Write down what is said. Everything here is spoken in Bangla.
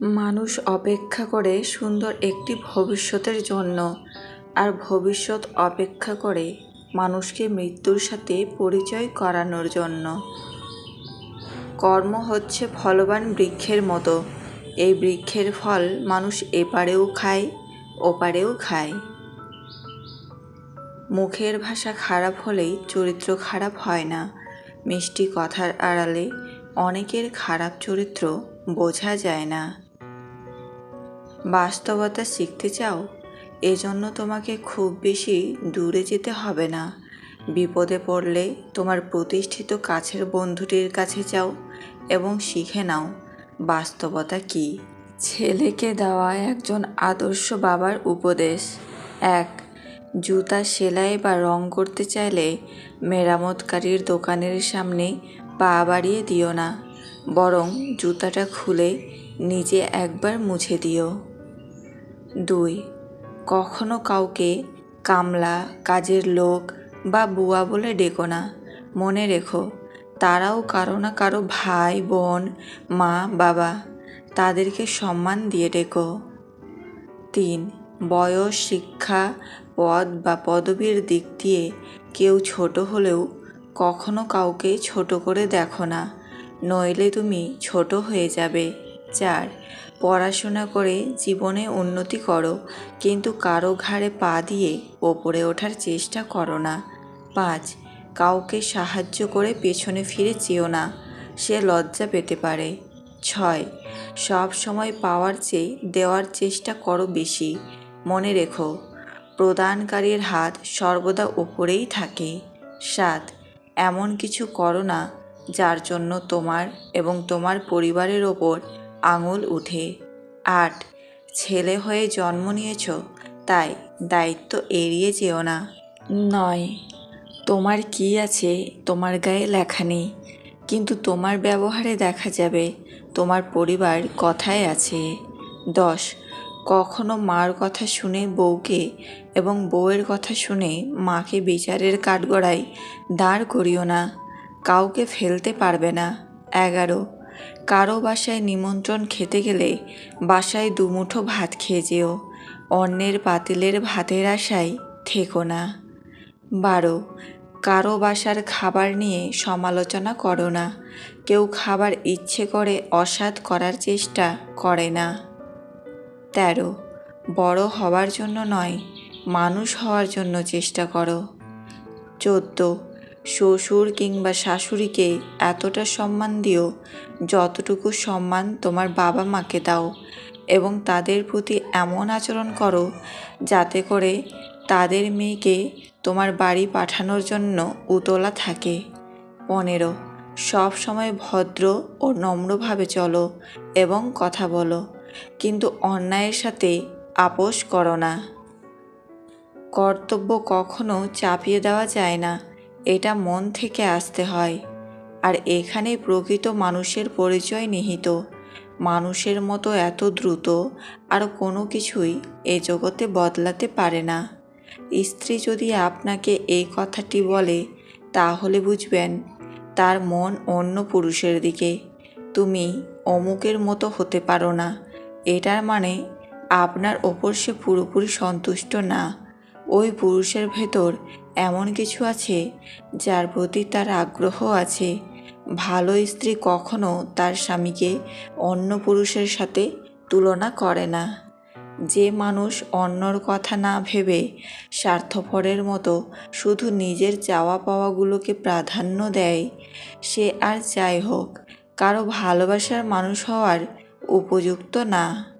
মানুষ অপেক্ষা করে সুন্দর একটি ভবিষ্যতের জন্য। আর ভবিষ্যৎ অপেক্ষা করে মানুষকে মৃত্যুর সাথে পরিচয় করানোর জন্য। কর্ম হচ্ছে ফলবান বৃক্ষের মতো। এই বৃক্ষের ফল মানুষ এপারেও খায়, ওপারেও খায়। মুখের ভাষা খারাপ হলেই চরিত্র খারাপ হয় না। মিষ্টি কথার আড়ালে অনেকের খারাপ চরিত্র বোঝা যায় না। বাস্তবতা শিখতে চাও, এজন্য তোমাকে খুব বেশি দূরে যেতে হবে না। বিপদে পড়লে তোমার প্রতিষ্ঠিত কাছের বন্ধুটির কাছে যাও এবং শিখে নাও বাস্তবতা কি। ছেলেকে দেওয়া একজন আদর্শ বাবার উপদেশ। এক, জুতা সেলাই বা রং করতে চাইলে মেরামতকারীর দোকানের সামনে পা বাড়িয়ে দিও না, বরং জুতাটা খুলে নিজে একবার মুছে দিও। দুই। কখনো কাউকে কামলা, কাজের লোক বা বুয়া বলে ডেকো না। মনে রেখো, তারাও কারও না কারও ভাই, বোন, মা, বাবা, তাদেরকে সম্মান দিয়ে ডেকো। তিন। বয়স, শিক্ষা, পদ বা পদবীর দিক দিয়ে কেউ ছোট হলেও কখনো কাউকে ছোট করে দেখো না, নইলে তুমি ছোট হয়ে যাবে। চার পড়াশোনা করে জীবনে উন্নতি করো, কিন্তু কারও ঘাড়ে পা দিয়ে ওপরে ওঠার চেষ্টা করো না। পাঁচ, কাউকে সাহায্য করে পেছনে ফিরে চেও না, সে লজ্জা পেতে পারে। ছয়, সব সময় পাওয়ার চেয়ে দেওয়ার চেষ্টা করো বেশি। মনে রেখো, প্রদানকারীর হাত সর্বদা ওপরেই থাকে। সাত, এমন কিছু করো না যার জন্য তোমার এবং তোমার পরিবারের ওপর আঙুল উঠে। আট, ছেলে হয়ে জন্ম নিয়েছ, তাই দায়িত্ব এড়িয়ে যেও না। নয়, তোমার কি আছে তোমার গায়ে লেখা নেই, কিন্তু তোমার ব্যবহারে দেখা যাবে তোমার পরিবার কথায় আছে। দশ, কখনো মার কথা শুনে বউকে এবং বউয়ের কথা শুনে মাকে বিচারের কাঠগড়ায় দাঁড় করিও না, কাউকে ফেলতে পারবে না। এগারো কারও বাসায় নিমন্ত্রণ খেতে গেলে বাসায় দুমুঠো ভাত খেয়ে যেও। অন্যের পাতিলের ভাতের আশায় থেকো না। বারো, কারও বাসার খাবার নিয়ে সমালোচনা করো না। কেউ খাবার ইচ্ছে করে অসাধ করার চেষ্টা করে না। তেরো, বড় হওয়ার জন্য নয়, মানুষ হওয়ার জন্য চেষ্টা করো। চোদ্দ শ্বশুর কিংবা শাশুড়িকে এতটা সম্মান দিও, যতটুকু সম্মান তোমার বাবা মাকে দাও এবং তাদের প্রতি এমন আচরণ করো যাতে করে তাদের মেয়েকে তোমার বাড়ি পাঠানোর জন্য উতলা থাকে। পনেরো, সব সময় ভদ্র ও নম্রভাবে চলো এবং কথা বলো, কিন্তু অন্যায়ের সাথে আপোষ করো না। কর্তব্য কখনো চাপিয়ে দেওয়া যায় না। এটা মন থেকে আসতে হয়। আর এখানে প্রকৃত মানুষের পরিচয় নিহিত। মানুষের মতো এত দ্রুত আর কোনো কিছুই এ জগতে বদলাতে পারে না। স্ত্রী যদি আপনাকে এই কথাটি বলে, তাহলে বুঝবেন, তার মন অন্য পুরুষের দিকে। তুমি অমুকের মতো হতে পারো না। এটার মানে আপনার ওপর সে পুরোপুরি সন্তুষ্ট না। ওই পুরুষের ভেতর এমন কিছু আছে যার প্রতি তার আগ্রহ আছে। ভালো স্ত্রী কখনো তার স্বামীকে অন্য পুরুষের সাথে তুলনা করে না। যে মানুষ অন্যর কথা না ভেবে স্বার্থপরের মতো শুধু নিজের চাওয়া পাওয়াগুলোকে প্রাধান্য দেয়, সে আর যাই হোক, কারও ভালোবাসার মানুষ হওয়ার উপযুক্ত না।